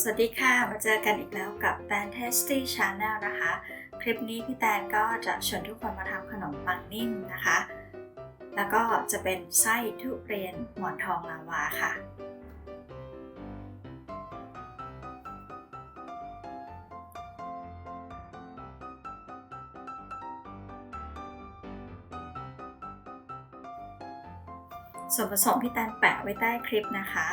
สวัสดีค่ะ มาเจอกันอีกแล้วกับแตน Tasty Channel นะคะ คลิปนี้พี่แตนก็จะชวนทุกคนมาทำขนมปังนิ่มนะคะ แล้วก็จะเป็นไส้ทุเรียนหมอนทองลาวาค่ะส่วนผสมพี่แตนแปะไว้ใต้คลิปนะคะ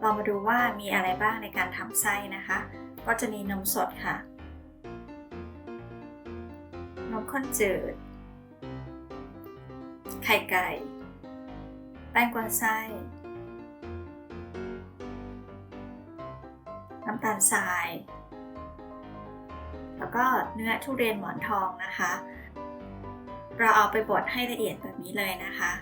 เรามาดูว่ามีอะไรบ้างในการทำไส้นะคะ ก็จะมีนมสดค่ะ นมข้นจืด ไข่ไก่ แป้งกวนไส้ น้ำตาลทราย แล้วก็เนื้อทุเรียนหมอนทองนะคะ เราเอาไปบดให้ละเอียดแบบนี้เลยนะคะ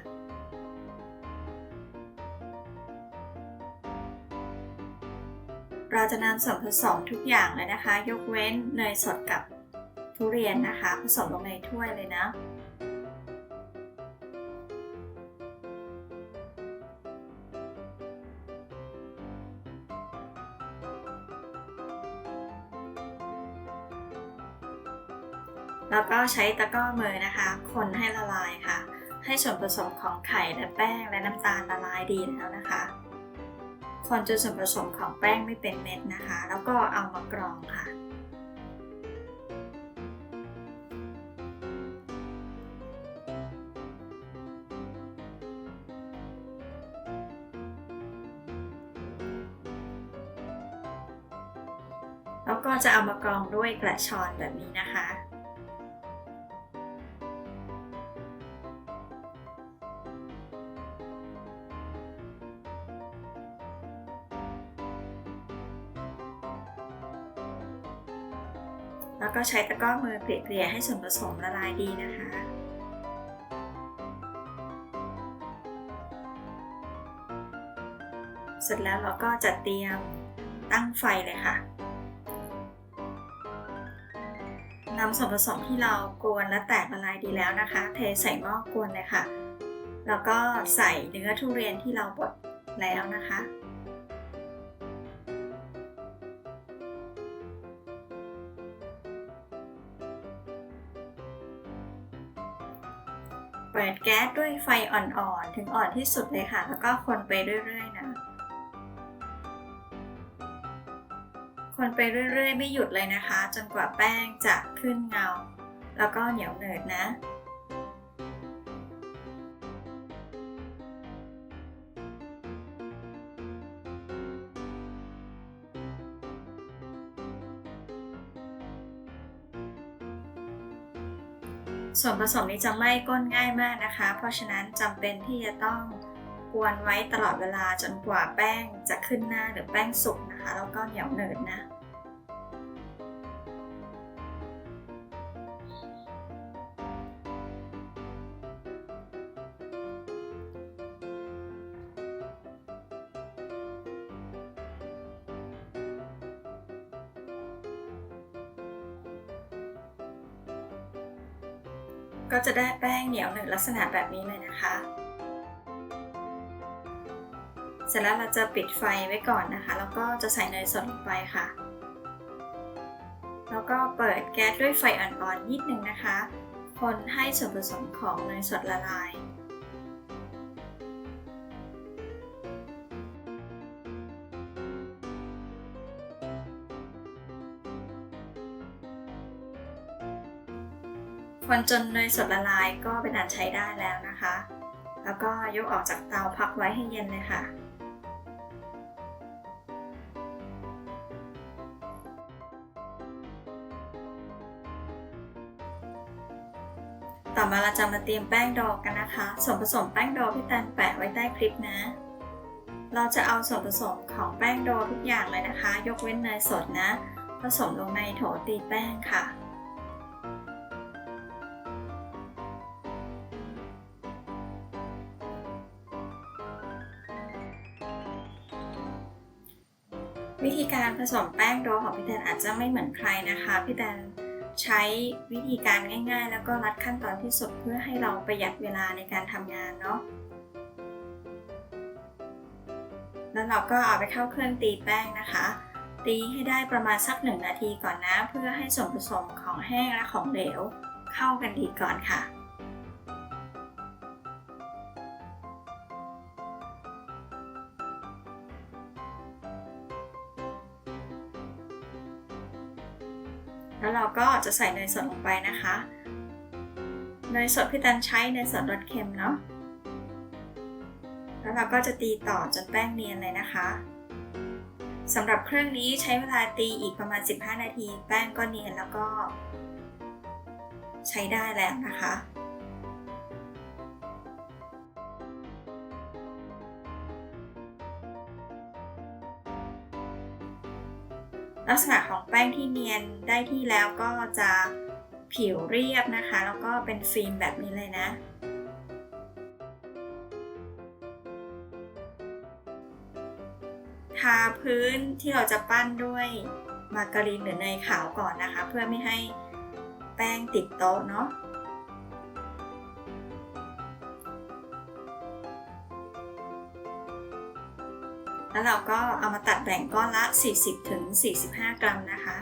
เราจะนำส่วนผสมทุกอย่างเลยนะคะ ยกเว้นเนยสดกับทุเรียนนะคะ ผสมลงในถ้วยเลยนะ แล้วก็ใช้ตะกร้อมือนะคะ คนให้ละลายค่ะ ให้ส่วนผสมของไข่และแป้งและน้ำตาลละลายดีแล้วนะคะ คนจนส่วนผสมของแป้งไม่เป็นเม็ดนะคะ แล้วก็เอามากรองค่ะ แล้วก็จะเอามากรองด้วยกระชอนแบบนี้นะคะ ก็ใช้ตะกร้อมือเกลี่ยให้ส่วนผสมละลายดีนะคะ เสร็จแล้วเราก็จะเตรียมตั้งไฟเลยค่ะนำส่วนผสมที่เรากวนและแตกละลายดีแล้วนะคะ เทใส่หม้อกวนเลยค่ะ แล้วก็ใส่เนื้อทุเรียนที่เราบดแล้วนะคะ ปิดแก๊สด้วยไฟอ่อนๆ ถึงอ่อนที่สุดเลยค่ะ แล้วก็คนไปเรื่อยๆนะ คนไปเรื่อยๆ ไม่หยุดเลยนะคะ จนกว่าแป้งจะขึ้นเงา แล้วก็เหนียวเหนิดนะ ส่วนผสมนี้จะไม่ก้นง่ายมากนะคะ เพราะฉะนั้นจำเป็นที่จะต้องกวนไว้ตลอดเวลาจนกว่าแป้งจะขึ้นหน้าหรือแป้งสุกนะคะ แล้วก็เหนียวเหนินนะ ก็จะได้แป้งเหนียวหนึบลักษณะแบบนี้เลยนะคะ เสร็จแล้วเราจะปิดไฟไว้ก่อนนะคะ แล้วก็จะใส่เนยสดลงไปค่ะ แล้วก็เปิดแก๊สด้วยไฟอ่อนๆนิดนึงนะคะ คนให้ส่วนผสมของเนยสดละลาย คนจนเนยสดละลายก็เป็นอันใช้ได้แล้วนะคะ แล้วก็ยกออกจากเตาพักไว้ให้เย็นเลยค่ะ ต่อมาเราจะมาเตรียมแป้งดอกกันนะคะ ส่วนผสมแป้งดอกพี่แตนแปะไว้ใต้คลิปนะ เราจะเอาส่วนผสมของแป้งโดทุกอย่างเลยนะคะ ยกเว้นเนยสดนะ ผสมลงในโถตีแป้งค่ะ วิธีการผสมแป้งโดของพี่แตนอาจจะไม่เหมือนใครนะคะพี่แตนใช้วิธีการง่าย ๆ แล้วก็รัดขั้นตอนที่สุดเพื่อให้เราประหยัดเวลาในการทำงานเนาะแล้วเราก็เอาไปเข้าเครื่องตีแป้งนะคะ ตีให้ได้ประมาณสักหนึ่งนาทีก่อนนะ เพื่อให้ส่วนผสมของแห้งและของเหลวเข้ากันดีก่อนค่ะ แล้วเราก็จะใส่เนยสดลงไปนะคะเนยสดพี่ตันใช้เนยสดรสเค็มเนาะ แล้วเราก็จะตีต่อจนแป้งเนียนเลยนะคะสำหรับเครื่องนี้ใช้เวลาตีอีกประมาณ 15 นาที แป้งก็เนียนแล้วก็ ใช้ได้แล้วนะคะ ลักษณะของแป้งที่เนียนได้ที่แล้วก็จะผิวเรียบนะคะ แล้วก็เป็นฟิล์มแบบนี้เลยนะ ทาพื้นที่เราจะปั้นด้วยมาการีนหรือเนยขาวก่อนนะคะ เพื่อไม่ให้แป้งติดโต๊ะเนาะ แล้วเราก็เอามาตัดแบ่งก้อนละ 40-45 กรัมนะคะ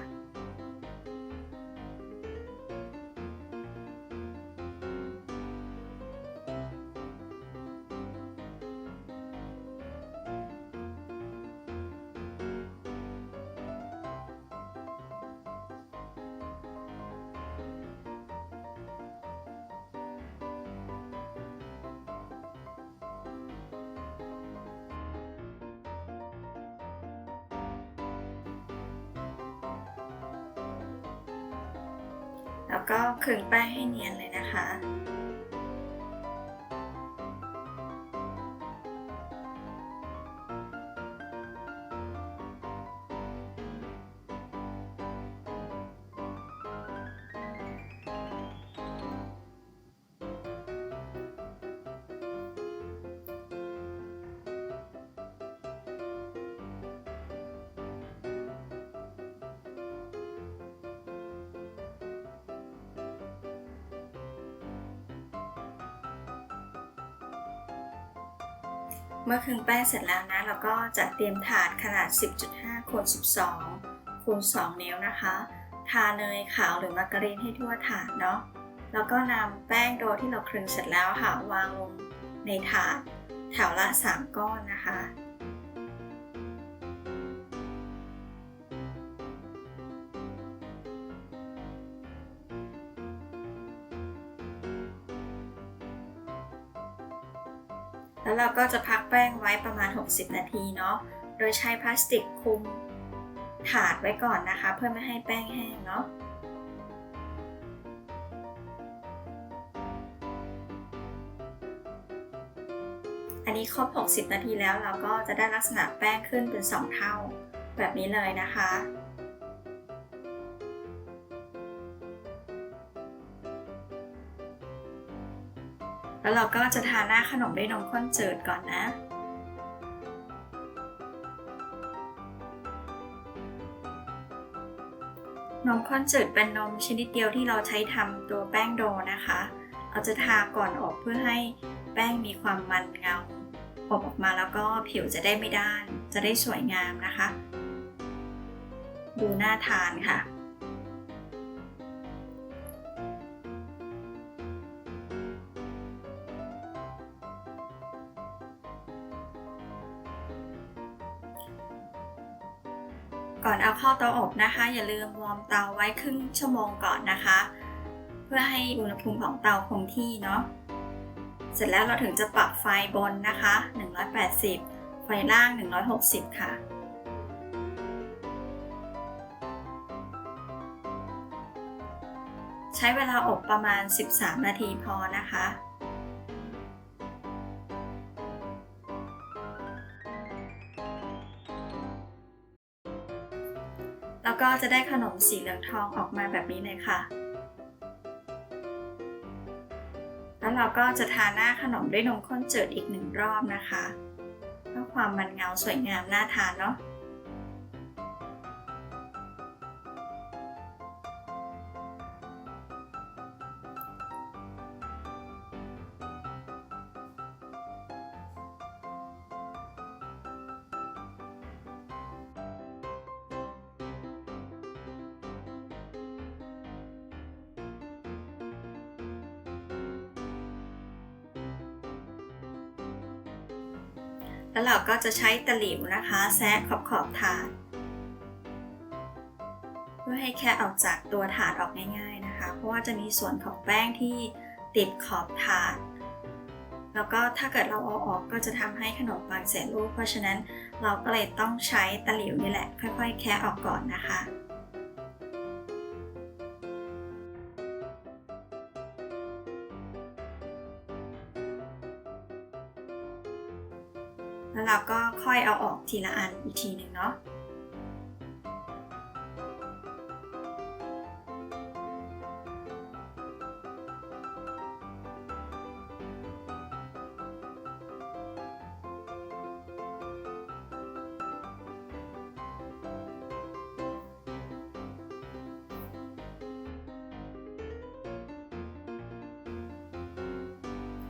แล้วก็คลึงแป้งให้เนียนเลยนะคะ เมื่อคลึงแป้งเสร็จแล้วนะ เราก็จะเตรียมถาดขนาด 10.5คูณ12คูณ2นิ้วนะคะ ทาเนยขาวหรือมาการีนให้ทั่วถาดเนาะ แล้วก็นำแป้งโดที่เราคลึงเสร็จแล้วค่ะวางลงในถาดแถวละ 3 ก้อนนะคะ แล้วเราก็จะพักแป้งไว้ประมาณ 60 นาทีเนาะ โดยใช้พลาสติกคลุมถาดไว้ก่อนนะคะ เพื่อไม่ให้แป้งแห้งเนาะอันนี้ครบ 60 นาทีแล้วเราก็จะได้ลักษณะแป้งขึ้นเป็น 2 เท่า แบบนี้เลยนะคะ แล้วเราก็จะทาหน้าขนมด้วยนมข้นจืดก่อนนะ นมข้นจืดเป็นนมชนิดเดียวที่เราใช้ทำตัวแป้งโดนะคะ เราจะทาก่อนอบเพื่อให้แป้งมีความมันเงา อบออกมาแล้วก็ผิวจะได้ไม่ด้าน จะได้สวยงามนะคะ ดูน่าทานค่ะ ก่อนเอาเข้าเตาอบนะคะ อย่าลืมวอร์มเตาไว้ครึ่งชั่วโมงก่อนนะคะ เพื่อให้อุณหภูมิของเตาคงที่เนาะเสร็จแล้วเราถึงจะปรับไฟบนนะคะ 180 ไฟล่าง 160 ค่ะใช้เวลาอบประมาณ 13 นาทีพอนะคะ แล้วก็จะได้ขนมสีเหลืองทองออกมาแบบนี้เลยค่ะ แล้วเราก็จะทาหน้าขนมด้วยนมข้นจืดอีกหนึ่งรอบนะคะ เพื่อความมันเงาสวยงามน่าทานเนาะ แล้วเราก็จะใช้ตะหลิวนะคะแซะขอบขอบถาด เพื่อให้แค่ออกจากตัวถาดออกง่าย ๆนะคะ เพราะว่าจะมีส่วนของแป้งที่ติดขอบถาด แล้วก็ถ้าเกิดเราเอาออกก็จะทำให้ขนมปังเสียรูป เพราะฉะนั้นเราก็เลยต้องใช้ตะหลิวนี่แหละ ค่อยๆ แคะออกก่อนนะคะ เราก็ค่อยเอาออกทีละอันอีกทีหนึ่งเนาะ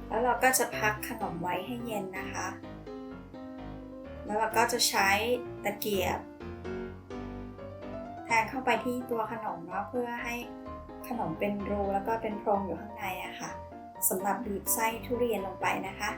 แล้วเราก็จะพักขนมไว้ให้เย็นนะคะ แล้วเราก็จะใช้ตะเกียบ แทงเข้าไปที่ตัวขนมเนาะเพื่อให้ขนมเป็นรูแล้วก็เป็นโพรงอยู่ข้างในอะค่ะสำหรับบีบไส้ทุเรียนลงไปนะคะ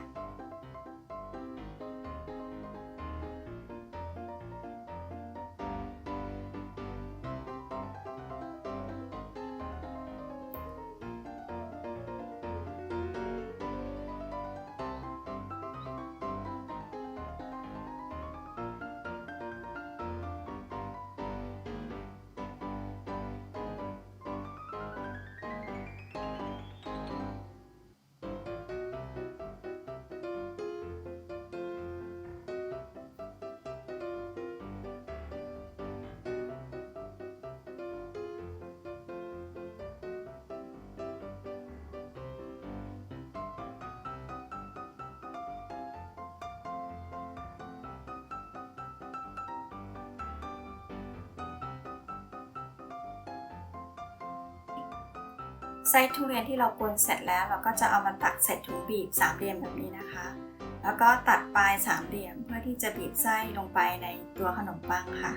ไส้ทุเรียนที่เรากวนเสร็จแล้ว เราก็จะเอามาตักใส่ถุงบีบสามเหลี่ยมแบบนี้นะคะ แล้วก็ตัดปลายสามเหลี่ยมเพื่อที่จะบีบไส้ลงไปในตัวขนมปังค่ะ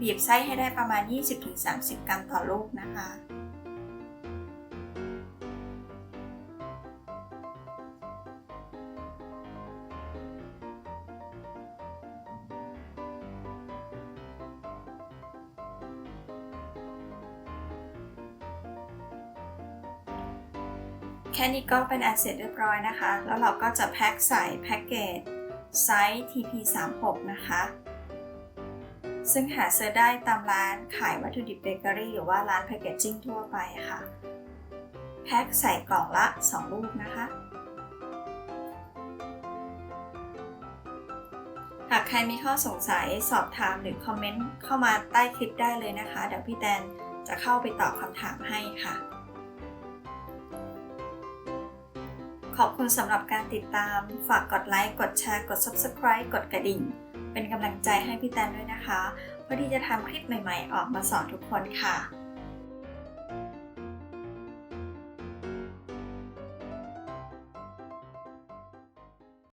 บีบไส้ให้ได้ประมาณ 20-30 กรัมต่อลูกนะคะ ค่นี้ก็เป็นอันเสร็จเรียบร้อยนะคะ แล้วเราก็จะแพ็คใส่แพ็กเกจไซส์ TP36 นะคะ ซึ่งหาซื้อได้ตามร้านขายวัตถุดิบเบเกอรี่หรือว่าร้านแพคเกจจิ้งทั่วไปค่ะ แพ็คใส่กล่องละ 2 ลูกนะคะ หากใครมีข้อสงสัยสอบถามหรือคอมเมนต์เข้ามาใต้คลิปได้เลยนะคะ เดี๋ยวพี่แตนจะเข้าไปตอบคำถามให้ค่ะ ขอบคุณสำหรับการติดตาม ฝากกดไลค์ กดแชร์ กด Subscribe กดกระดิ่ง เป็นกำลังใจให้พี่แตนด้วยนะคะ เพื่อที่จะทำคลิปใหม่ๆ ออกมาสอนทุกคนค่ะ